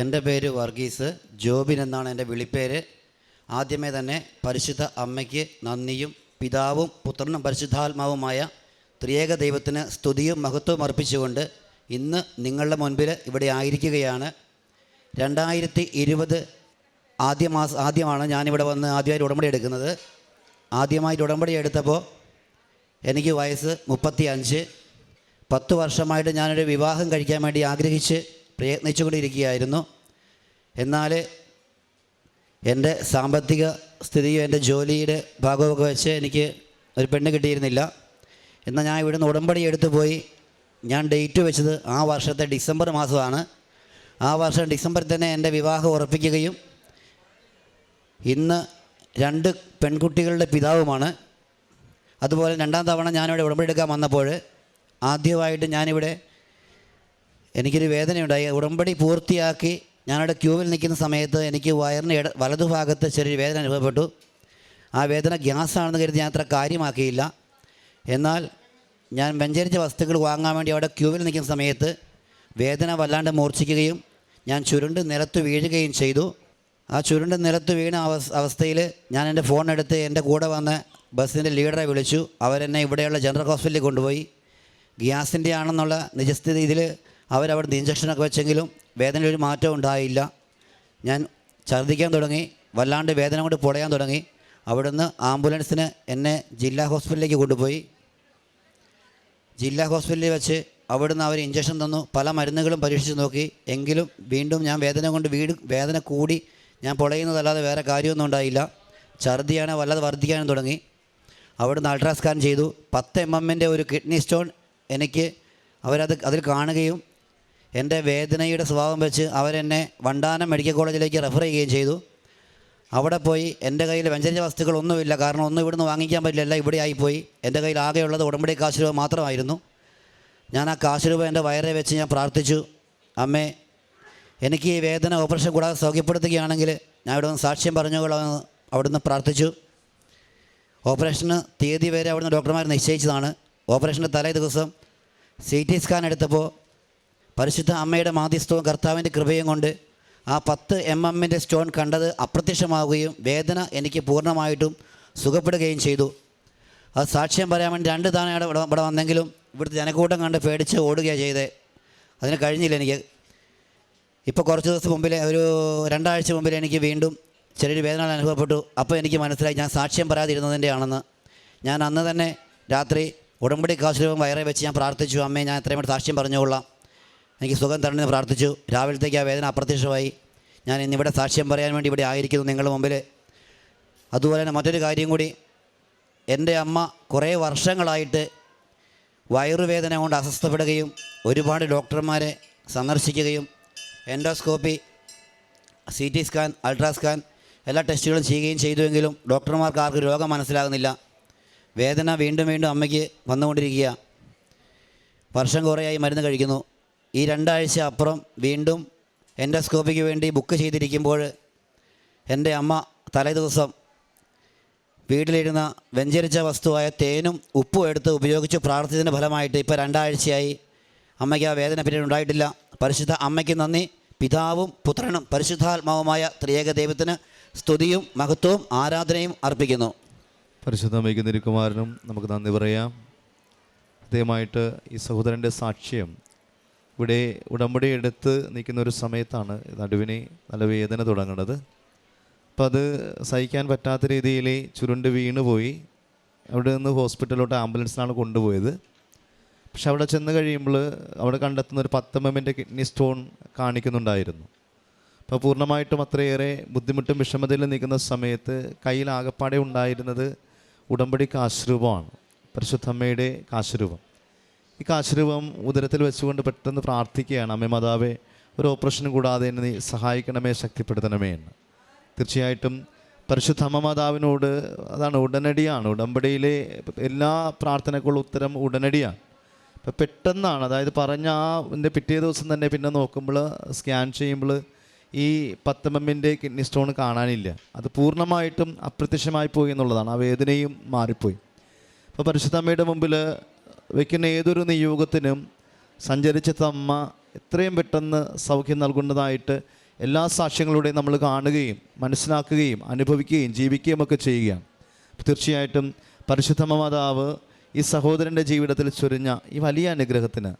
എന്റെ പേര് വർഗീസ്. ജോബിൻ എന്നാണ് എന്റെ വിളിപ്പേര്. ആദ്യമേ തന്നെ പരിശുദ്ധ അമ്മയ്ക്ക് നന്ദിയും പിതാവും പുത്രനും പരിശുദ്ധാത്മാവുമായ ത്രിയേക ദൈവത്തിന് സ്തുതിയും മഹത്വവും അർപ്പിച്ചുകൊണ്ട് ഇന്ന് നിങ്ങളുടെ മുൻപിൽ ഇവിടെ ആയിരിക്കുകയാണ്. രണ്ടായിരത്തി ഇരുപത് ആദ്യ മാസം ആദ്യമാണ് ഞാനിവിടെ വന്ന് ആദ്യമായിട്ട് ഉടമ്പടി എടുക്കുന്നത്. ആദ്യമായിട്ട് ഉടമ്പടി എടുത്തപ്പോൾ എനിക്ക് വയസ്സ് മുപ്പത്തി അഞ്ച് പത്ത് വർഷമായിട്ട് ഞാനൊരു വിവാഹം കഴിക്കാൻ വേണ്ടി ആഗ്രഹിച്ച് പ്രയത്നിച്ചുകൊണ്ടിരിക്കുകയായിരുന്നു. എന്നാൽ എന്റെ സാമ്പത്തിക സ്ഥിതിയും എന്റെ ജോലിയുടെ ഭാഗമൊക്കെ വെച്ച് എനിക്ക് ഒരു പെണ്ണ് കിട്ടിയിരുന്നില്ല. എന്നാൽ ഞാൻ ഇവിടുന്ന് ഉടമ്പടി എടുത്തു പോയി. ഞാൻ ഡേറ്റ് വെച്ചത് ആ വർഷത്തെ ഡിസംബർ മാസമാണ്. ആ വർഷം ഡിസംബറിൽ തന്നെ എന്റെ വിവാഹം ഉറപ്പിക്കുകയും ഇന്ന് രണ്ട് പെൺകുട്ടികളുടെ പിതാവുമാണ്. അതുപോലെ രണ്ടാം തവണ ഞാനിവിടെ ഉടമ്പടി എടുക്കാൻ വന്നപ്പോൾ ആദ്യമായിട്ട് ഞാനിവിടെ എനിക്കൊരു വേദനയുണ്ടായി. ഉടമ്പടി പൂർത്തിയാക്കി ഞാനവിടെ ക്യൂവിൽ നിൽക്കുന്ന സമയത്ത് എനിക്ക് വയറിന് ഇട വലതുഭാഗത്ത് ചെറിയൊരു വേദന അനുഭവപ്പെട്ടു. ആ വേദന ഗ്യാസാണെന്ന് കരുതി ഞാൻ അത്ര കാര്യമാക്കിയില്ല. എന്നാൽ ഞാൻ വെഞ്ചരിച്ച വസ്തുക്കൾ വാങ്ങാൻ വേണ്ടി അവിടെ ക്യൂവിൽ നിൽക്കുന്ന സമയത്ത് വേദന വല്ലാണ്ട് മൂർച്ഛിക്കുകയും ഞാൻ ചുരുണ്ട് നിലത്ത് വീഴുകയും ചെയ്തു. ആ ചുരുണ്ട് നിലത്ത് വീണ അവസ് അവസ്ഥയിൽ ഞാൻ എന്റെ ഫോൺ എടുത്ത് എന്റെ കൂടെ വന്ന ബസ്സിന്റെ ലീഡറെ വിളിച്ചു. അവരെന്നെ ഇവിടെയുള്ള ജനറൽ ഹോസ്പിറ്റലിൽ കൊണ്ടുപോയി. ഗ്യാസിന്റെ ആണെന്നുള്ള നിജസ്ഥിതി ഇതിൽ അവരവിടുന്ന് ഇഞ്ചക്ഷനൊക്കെ വെച്ചെങ്കിലും വേദനയിൽ ഒരു മാറ്റം ഉണ്ടായില്ല. ഞാൻ ഛർദ്ദിക്കാൻ തുടങ്ങി. വല്ലാണ്ട് വേദന കൊണ്ട് പൊടയാൻ തുടങ്ങി. അവിടുന്ന് ആംബുലൻസിന് എന്നെ ജില്ലാ ഹോസ്പിറ്റലിലേക്ക് കൊണ്ടുപോയി. ജില്ലാ ഹോസ്പിറ്റലിൽ വെച്ച് അവിടുന്ന് അവർ ഇഞ്ചക്ഷൻ തന്നു. പല മരുന്നുകളും പരീക്ഷിച്ച് നോക്കി. എങ്കിലും വീണ്ടും ഞാൻ വേദന കൊണ്ട് വീട് വേദന കൂടി ഞാൻ പൊളയുന്നതല്ലാതെ വേറെ കാര്യമൊന്നും ഉണ്ടായില്ല. ഛർദിയാണ് വല്ലാതെ വർദ്ധിക്കാനും തുടങ്ങി. അവിടുന്ന് അൾട്രാസ്കാൻ ചെയ്തു. പത്ത് എം എമ്മിന്റെ ഒരു കിഡ്നി സ്റ്റോൺ എനിക്ക് അവരത് അതിൽ കാണുകയും എന്റെ വേദനയുടെ സ്വഭാവം വെച്ച് അവരെന്നെ വണ്ടാനം മെഡിക്കൽ കോളേജിലേക്ക് റെഫർ ചെയ്യുകയും ചെയ്തു. അവിടെ പോയി എന്റെ കയ്യിൽ വ്യഞ്ചരിച്ച വസ്തുക്കളൊന്നുമില്ല. കാരണം ഒന്നും ഇവിടുന്ന് വാങ്ങിക്കാൻ പറ്റില്ല. ഇവിടെ ആയിപ്പോയി. എന്റെ കയ്യിൽ ആകെയുള്ളത് ഉടമ്പടി കാശ് രൂപ മാത്രമായിരുന്നു. ഞാൻ ആ കാശ് രൂപ എന്റെ വയറെ വെച്ച് ഞാൻ പ്രാർത്ഥിച്ചു. അമ്മേ എനിക്ക് ഈ വേദന ഓപ്പറേഷൻ കൂടാതെ സൗഖ്യപ്പെടുത്തുകയാണെങ്കിൽ ഞാൻ ഇവിടെ നിന്ന് സാക്ഷ്യം പറഞ്ഞുകൊള്ളാമെന്ന് അവിടുന്ന് പ്രാർത്ഥിച്ചു. ഓപ്പറേഷന് തീയതി വരെ അവിടുന്ന് ഡോക്ടർമാർ നിശ്ചയിച്ചതാണ്. ഓപ്പറേഷന്റെ തലേ ദിവസം സി ടി സ്കാൻ എടുത്തപ്പോൾ പരിശുദ്ധ അമ്മയുടെ മാധ്യസ്ഥവും കർത്താവിന്റെ കൃപയും കൊണ്ട് ആ പത്ത് എം എമ്മിന്റെ സ്റ്റോൺ കണ്ടത് അപ്രത്യക്ഷമാവുകയും വേദന എനിക്ക് പൂർണമായിട്ടും സുഖപ്പെടുകയും ചെയ്തു. അത് സാക്ഷ്യം പറയാൻ വേണ്ടി രണ്ട് തവണ ഇവിടെ ഇവിടെ വന്നെങ്കിലും ഇവിടുത്തെ ജനക്കൂട്ടം കണ്ട് പേടിച്ച് ഓടുകയാണ് ചെയ്തത് അതിന് കഴിഞ്ഞില്ല എനിക്ക്. ഇപ്പോൾ കുറച്ച് ദിവസം മുമ്പിൽ ഒരു രണ്ടാഴ്ച മുമ്പിൽ എനിക്ക് വീണ്ടും ചെറിയൊരു വേദന അനുഭവപ്പെട്ടു. അപ്പോൾ എനിക്ക് മനസ്സിലായി ഞാൻ സാക്ഷ്യം പറയാതിരുന്നതിന്റെ ആണെന്ന്. ഞാൻ അന്ന് തന്നെ രാത്രി ഉടമ്പടി കാശുരൂപം വയറെ വെച്ച് ഞാൻ പ്രാർത്ഥിച്ചു അമ്മയെ ഞാൻ എത്രയും കൂടി സാക്ഷ്യം പറഞ്ഞുകൊള്ളാം. എനിക്ക് സുഖം തരണമെന്ന് പ്രാർത്ഥിച്ചു. രാവിലത്തേക്ക് ആ വേദന അപ്രത്യക്ഷമായി. ഞാൻ ഇന്നിവിടെ സാക്ഷ്യം പറയാൻ വേണ്ടി ഇവിടെ ആയിരിക്കുന്നു നിങ്ങളുടെ മുമ്പിൽ അതുപോലെ തന്നെ മറ്റൊരു കാര്യം കൂടി. എന്റെ അമ്മ കുറേ വർഷങ്ങളായിട്ട് വയറുവേദന കൊണ്ട് അസ്വസ്ഥപ്പെടുകയും ഒരുപാട് ഡോക്ടർമാരെ സന്ദർശിക്കുകയും endoscopy C T scan ultrascan എല്ലാ ടെസ്റ്റുകളും ചെയ്യുകയും ചെയ്തുവെങ്കിലും ഡോക്ടർമാർക്ക് ആർക്കും രോഗം മനസ്സിലാകുന്നില്ല. വേദന വീണ്ടും വീണ്ടും അമ്മയ്ക്ക് വന്നുകൊണ്ടിരിക്കുക വർഷം കുറേയായി മരുന്ന് കഴിക്കുന്നു. ഈ രണ്ടാഴ്ച അപ്പുറം വീണ്ടും എൻഡോസ്കോപ്പിക്ക് വേണ്ടി ബുക്ക് ചെയ്തിരിക്കുമ്പോൾ എന്റെ അമ്മ തലേ ദിവസം വീട്ടിലിരുന്ന വെഞ്ചരിച്ച വസ്തുവായ തേനും ഉപ്പും എടുത്ത് ഉപയോഗിച്ച് പ്രാർത്ഥിച്ചതിന്റെ ഫലമായിട്ട് ഇപ്പോൾ രണ്ടാഴ്ചയായി അമ്മയ്ക്ക് ആ വേദന പിന്നീട് ഉണ്ടായിട്ടില്ല. പരിശുദ്ധ അമ്മയ്ക്ക് നന്ദി. പിതാവും പുത്രനും പരിശുദ്ധാത്മാവുമായ ത്രിയേക ദൈവത്തിന് സ്തുതിയും മഹത്വവും ആരാധനയും അർപ്പിക്കുന്നു. പരിശുദ്ധ വൈകുന്നേരകുമാരനും നമുക്ക് നന്ദി പറയാം. ആദ്യമായിട്ട് ഈ സഹോദരന്റെ സാക്ഷ്യം ഇവിടെ ഉടമ്പടി എടുത്ത് നിൽക്കുന്ന ഒരു സമയത്താണ് നടുവിന് നല്ല വേദന തുടങ്ങുന്നത്. അപ്പം അത് സഹിക്കാൻ പറ്റാത്ത രീതിയിൽ ചുരുണ്ട് വീണുപോയി. അവിടെ നിന്ന് ഹോസ്പിറ്റലിലോട്ട് ആംബുലൻസിലാണ് കൊണ്ടുപോയത്. പക്ഷെ അവിടെ ചെന്ന് കഴിയുമ്പോൾ അവിടെ കണ്ടെത്തുന്ന ഒരു പത്ത് എമ്മിന്റെ കിഡ്നി സ്റ്റോൺ കാണിക്കുന്നുണ്ടായിരുന്നു. അപ്പോൾ പൂർണമായിട്ടും അത്രയേറെ ബുദ്ധിമുട്ടും വിഷമതയിലും നിൽക്കുന്ന സമയത്ത് കയ്യിൽ ആകപ്പാടെ ഉണ്ടായിരുന്നത് ഉടമ്പടി കാശ്രൂപമാണ്. പരിശുദ്ധമ്മയുടെ കാശ്രൂപം. ഈ കാശ്രൂപം ഉദരത്തിൽ വെച്ചുകൊണ്ട് പെട്ടെന്ന് പ്രാർത്ഥിക്കുകയാണ്. അമ്മേ മാതാവേ ഒരു ഓപ്പറേഷനും കൂടാതെ എന്നെ നീ സഹായിക്കണമേ ശക്തിപ്പെടുത്തണമേ എന്ന്. തീർച്ചയായിട്ടും പരിശുദ്ധ അമ്മ മാതാവിനോട് അതാണ് ഉടനടിയാണ്. ഉടമ്പടിയിലെ എല്ലാ പ്രാർത്ഥനയ്ക്കുള്ള ഉത്തരം ഉടനടിയാണ്. അപ്പം പെട്ടെന്നാണ് അതായത് പറഞ്ഞ ആ എന്റെ പിറ്റേ ദിവസം തന്നെ പിന്നെ നോക്കുമ്പോൾ സ്കാൻ ചെയ്യുമ്പോൾ ഈ പത്തമ്മമ്മിന്റെ കിഡ്നി സ്റ്റോൺ കാണാനില്ല. അത് പൂർണമായിട്ടും അപ്രത്യക്ഷമായി പോയി എന്നുള്ളതാണ്. ആ വേദനയും മാറിപ്പോയി. അപ്പോൾ പരിശുദ്ധമ്മയുടെ മുമ്പിൽ വയ്ക്കുന്ന ഏതൊരു നിയോഗത്തിനും സഞ്ചരിച്ച തമ്മ എത്രയും പെട്ടെന്ന് സൗഖ്യം നൽകുന്നതായിട്ട് എല്ലാ സാക്ഷ്യങ്ങളുടെയും നമ്മൾ കാണുകയും മനസ്സിലാക്കുകയും അനുഭവിക്കുകയും ജീവിക്കുകയും ഒക്കെ ചെയ്യുകയാണ്. തീർച്ചയായിട്ടും പരിശുദ്ധ മാതാവ് ഈ സഹോദരന്റെ ജീവിതത്തിൽ ചൊരിഞ്ഞ ഈ വലിയ അനുഗ്രഹത്തിന്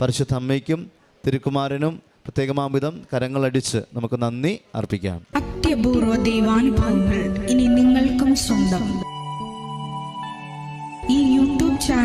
പരിശുദ്ധ അമ്മയ്ക്കും തിരുക്കുമാരനും പ്രത്യേകമാംവിധം കരങ്ങളടിച്ച് നമുക്ക് നന്ദി അർപ്പിക്കാം. അത്യപൂർവ ദൈവാനുഭവങ്ങൾ ഇനി നിങ്ങൾക്കും സ്വന്തം.